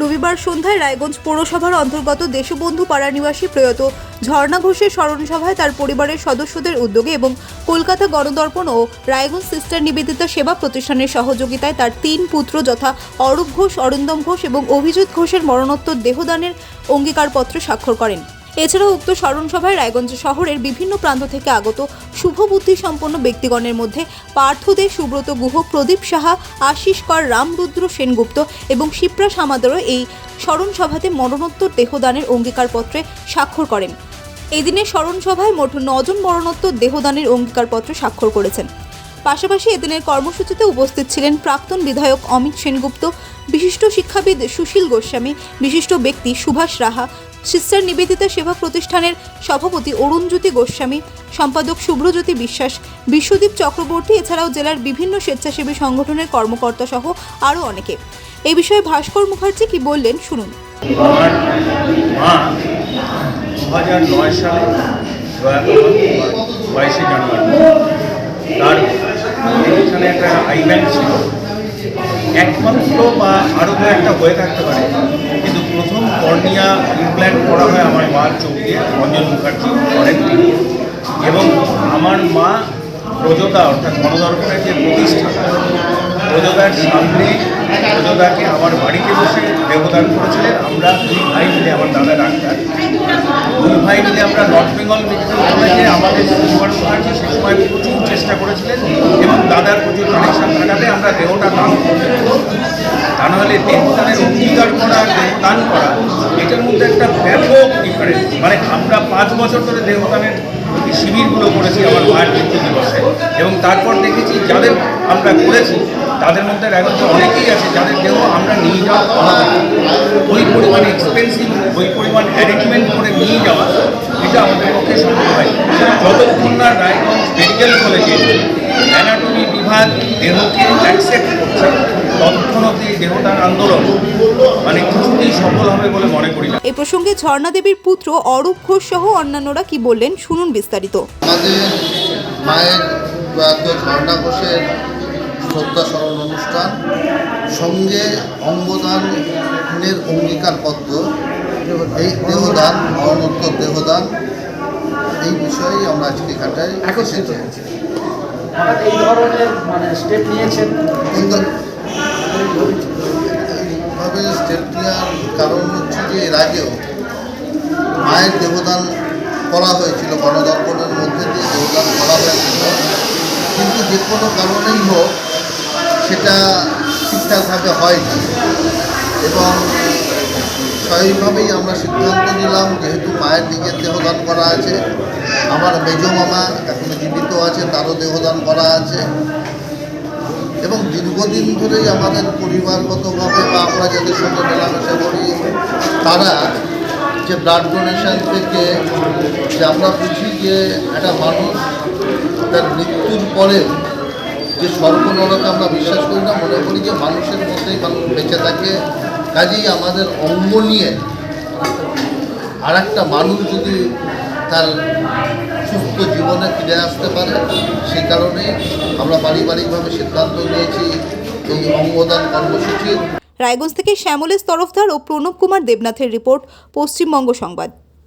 রবিবার সন্ধ্যায় রায়গঞ্জ পৌরসভার অন্তর্গত দেশবন্ধু পাড়া নিবাসী প্রয়াত ঝর্ণা ঘোষের স্মরণসভায় তার পরিবারের সদস্যদের উদ্যোগে এবং কলকাতা গণদর্পণ ও রায়গঞ্জ সিস্টার নিবেদিতা সেবা প্রতিষ্ঠানের সহযোগিতায় তার তিন পুত্র যথা অরূপ ঘোষ, অরিন্দম ঘোষ এবং অভিজিৎ ঘোষের মরণোত্তর দেহদানের অঙ্গীকারপত্র স্বাক্ষর করেন। এছাড়াও উক্ত স্মরণ সভায় রায়গঞ্জ শহরের বিভিন্ন প্রান্ত থেকে আগত শুভবুদ্ধি সম্পন্ন ব্যক্তিগণের মধ্যে পার্থ দে, সুব্রত গুহ, প্রদীপ সাহা, আশিস কর, রামরুদ্র সেনগুপ্ত এবং শিপ্রা সামাদরও এই স্মরণ সভাতে মরণোত্তর দেহদানের অঙ্গীকারপত্রে স্বাক্ষর করেন। এই দিনের স্মরণ সভায় মোট নজন মরণোত্তর দেহদানের অঙ্গীকারপত্র স্বাক্ষর করেছেন। পাশাপাশি এদিনের কর্মসূচিতে উপস্থিত ছিলেন প্রাক্তন বিধায়ক অমিত সেনগুপ্ত, বিশিষ্ট শিক্ষাবিদ সুশীল গোস্বামী, বিশিষ্ট ব্যক্তি সুভাষ রাহা সিস্টার নিবেদিতা সেবা প্রতিষ্ঠানের সভাপতি অরুণজ্যোতি গোস্বামী, সম্পাদক শুভ্রজ্যোতি বিশ্বাস, বিশ্বদীপ চক্রবর্তী, এছাড়াও জেলার বিভিন্ন স্বেচ্ছাসেবী সংগঠনের কর্মকর্তা সহ আরও অনেকে। এ বিষয়ে ভাস্কর মুখার্জি কি বললেন শুনুন। একমাত্র বা আরও একটা হয়ে থাকতে পারে। কর্নিয়া ইমপ্ল্যান্ট করা হয় আমার মার চোখ দিয়ে রঞ্জন মুখার্জি করেন এবং আমার মা প্রজোদা অর্থাৎ গণদর্পণের যে প্রতিষ্ঠাতা প্রজোদার সামনে প্রজোদাকে আমার বাড়িতে বসে দেবদান করেছিলেন। আমরা দুই ভাই মিলে, আমার দাদা ডাক্তার, দুই ভাই মিলে আমরা নর্থ বেঙ্গল মেডিকেল কলেজে আমাদের পরিবার মুখার্জি সে সময় প্রচুর চেষ্টা করেছিলেন এবং দাদার প্রচুর কানেকশন থাকাতে আমরা দেহটা দান করতে তা নাহলে দেহদানের অঙ্গীকার করা দেহদান করা, এটার মধ্যে একটা ব্যাপক ডিফারেন্স মানে আমরা পাঁচ বছর ধরে দেহদানের শিবিরগুলো করেছি আমার মায়ের মৃত্যু দিবসে। এবং তারপর দেখেছি যাদের আমরা করেছি, তাদের মধ্যে এখন অনেকেই আছে যাদের দেহ আমরা নিয়ে যাওয়া ওই পরিমাণ এক্সপেন্সিভ ওই পরিমাণ অ্যারেঞ্জমেন্ট করে নিয়ে যাওয়া, এটা আমাদের পক্ষে সম্ভব হয় যতক্ষণ না রায়গঞ্জ মেডিকেল কলেজে অ্যানাটমি বিভাগ দেহকে অ্যাকসেপ্ট করছে। এই আন্দোলন মানে কিছুতেই সফল হবে বলে মনে করি না। এই প্রসঙ্গে ঝর্ণা দেবীর পুত্র অরূপ ঘোষ সহ অন্যান্যরা কি বললেন শুনুন বিস্তারিত। আমাদের মায়ের প্রয়াত ঝর্ণা ঘোষের শ্রদ্ধা স্মরণ অনুষ্ঠান সঙ্গে অঙ্গদানের অঙ্গীকারপত্র এই দেহদান মরণোত্তর দেহদান এই বিষয়েই আমরা আজকে এখানটায় একত্রিত। হয়েছে। এই ধরনের মানে স্টেপ নিয়েছেন? কারণ হচ্ছে যে এর আগেও মায়ের দেবদান করা হয়েছিল, গণদর্পণের মধ্যে দিয়ে দেবদান করা হয়েছিল। কিন্তু যে কোনো কারণেই হোক, সেটা ঠিকঠাকভাবে হয়নি। এবং স্বাভাবিকভাবেই আমরা সিদ্ধান্ত নিলাম, যেহেতু মায়ের দিকে দেহদান করা আছে, আমার মেজ মামা, এখনও আছে তারও দেহদান করা আছে। এবং দীর্ঘদিন ধরেই আমাদের পরিবারগতভাবে বা আমরা যাদের সঙ্গে মেলামেশা করি, তারা যে ব্লাড ডোনেশন থেকে যে আমরা বুঝি যে একটা মানুষ তার মৃত্যুর পরে যে সর্বনরকে আমরা বিশ্বাস করি না, মনে করি যে মানুষের মধ্যেই মানুষ বেঁচে থাকে। কাজেই আমাদের অঙ্গ নিয়ে আর একটা মানুষ যদি তার সুস্থ জীবনে ফিরে আসতে পারে, সেই কারণে আমরা পারিবারিকভাবে সিদ্ধান্ত নিয়েছি এই অঙ্গদান কর্মসূচির। রায়গঞ্জ থেকে শ্যামলেশ তরফদার ও প্রণব কুমার দেবনাথের রিপোর্ট, পশ্চিমবঙ্গ সংবাদ।